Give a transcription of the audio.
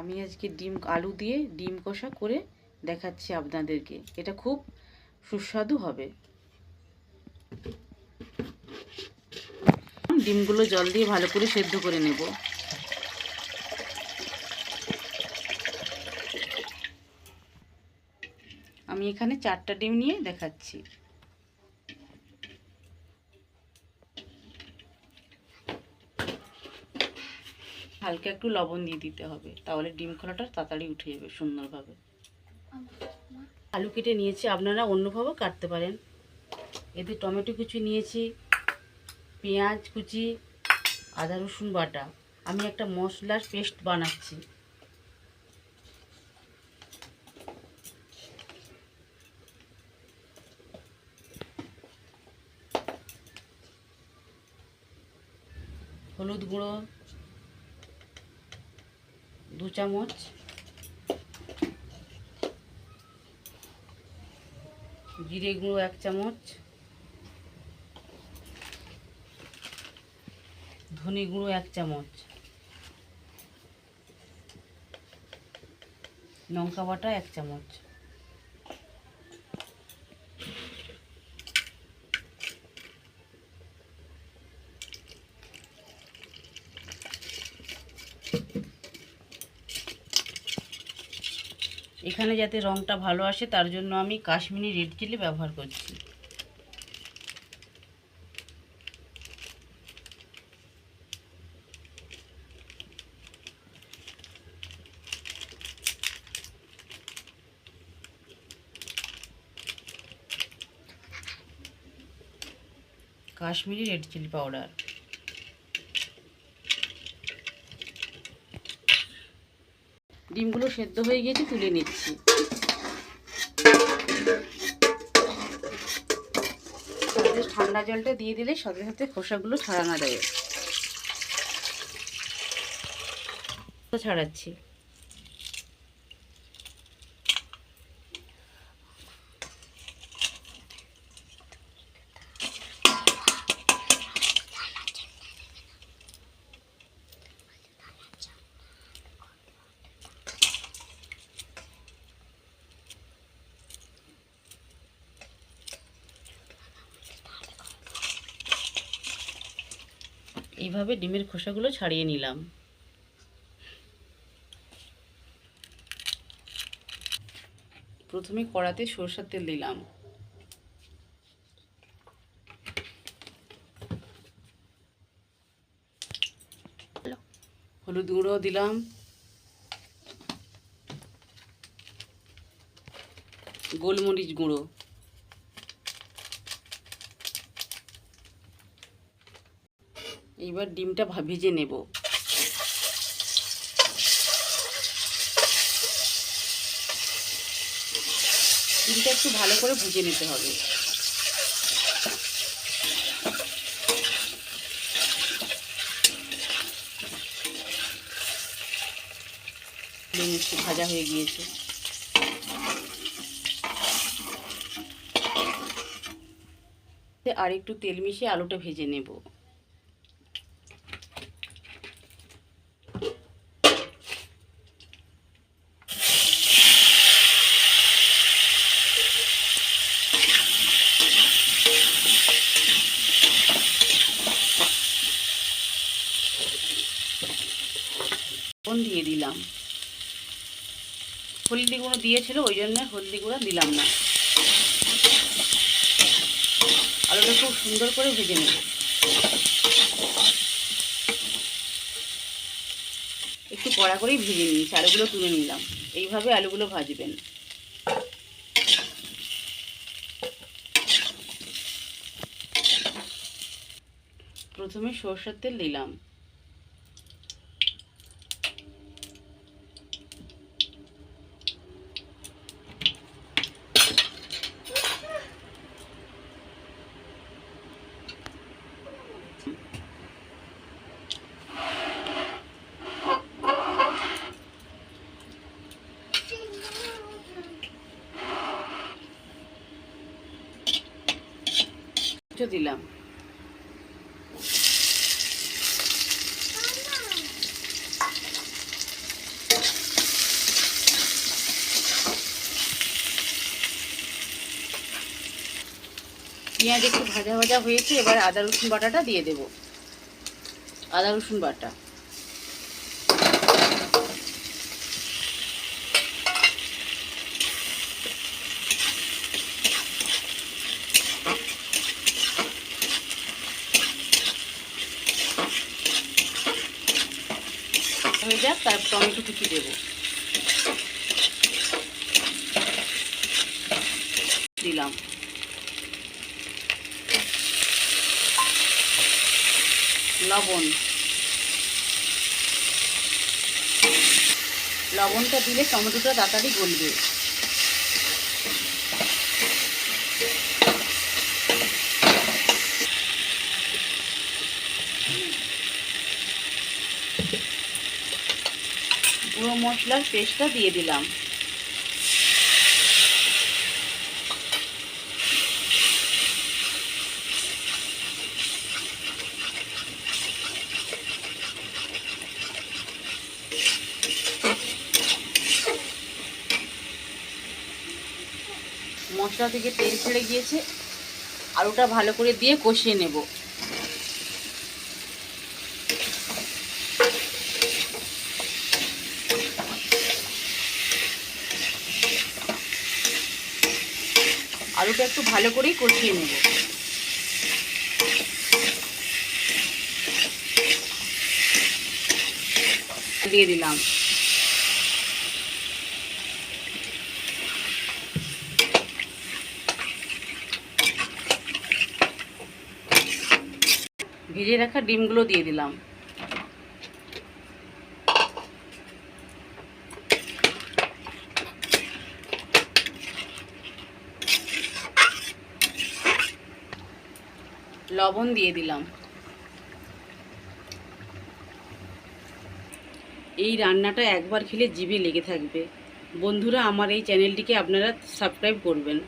আমি আজকে ডিম আলু দিয়ে ডিম কষা করে দেখাচ্ছি আপনাদেরকে। এটা খুব সুস্বাদু হবে। ডিমগুলো জল দিয়ে ভালো করে সেদ্ধ করে নেব। আমি এখানে চারটা ডিম নিয়ে দেখাচ্ছি। হালকা একটু লবণ দিয়ে দিতে হবে। তাহলে ডিম খোলাটা তাড়াতাড়ি উঠে যাবে সুন্দরভাবে। আলু কেটে নিয়েছি, আপনারা অন্যভাবেও কাটতে পারেন। এতে টমেটো কুচি নিয়েছি, পেঁয়াজ কুচি, আদা রসুন বাটা। আমি একটা মশলার পেস্ট বানাচ্ছি। হলুদ গুঁড়ো দু চামচ। জিরে গুঁড়ো এক চামচ। ধনে গুঁড়ো এক চামচ। লঙ্কা বাটা এক চামচ। এখানে যাতে রঙটা ভালো আসে, তার জন্য আমি কাশ্মীরি রেড চিলি ব্যবহার করছি। Kashmiri red chilli powder. ডিমগুলো সেদ্ধ হয়ে গিয়েছে, তুলে নিচ্ছি। ঠান্ডা জলটা দিয়ে দিলে সাথে সাথে খোসাগুলো ছাড়ানো যাবে। ছাড়াচ্ছি। এইভাবে ডিমের খোসাগুলো ছাড়িয়ে নিলাম। প্রথমে কড়াতে সরষের তেল দিলাম। হলুদ গুঁড়ো দিলাম। গোলমরিচ গুঁড়ো। এইবার ডিমটা ভেজে নেব। ডিমটা একটু ভালো করে ভেজে নিতে হবে। ডিম একটু ভাজা হয়ে গিয়েছে। আর একটু তেল মিশিয়ে আলুটা ভেজে নেব লবণ দিয়ে দিলাম। হলদি গুঁড়ো দিয়েছিল, ওই জন্য হলদি গুঁড়ো দিলাম না। আলুটা খুব সুন্দর করে ভেজে নেব। একটু কড়া করেই ভেজে নিয়েছি আলুগুলো তুলে নিলাম। এইভাবে আলুগুলো ভাজবেন। প্রথমে সরষের তেল দিলাম। একটু দিলাম। পেঁয়াজ একটু ভাজা ভাজা হয়েছে, এবার আদা রসুন বাটাটা দিয়ে দেব। আদা রসুন বাটা। হয়ে তার টমেটো কুচি দেবো? দিলাম। লবণ। লবণটা দিলে টমেটোটা তাড়াতাড়ি গলবে। গুঁড়ো মশলার পেস্টটা দিয়ে দিলাম। মশলা থেকে তেল ছেড়ে গিয়েছে। আলুটা ভালো করে দিয়ে কষিয়ে নেব। আলুটা একটু ভালো করেই কষিয়ে নেব। দিয়ে দিলাম। ভেজে রাখা ডিমগুলো দিয়ে দিলাম। লবণ দিয়ে দিলাম। এই রান্নাটা একবার খেলে জিভে লেগে থাকবে। বন্ধুরা, আমার এই চ্যানেলটিকে আপনারা সাবস্ক্রাইব করবেন।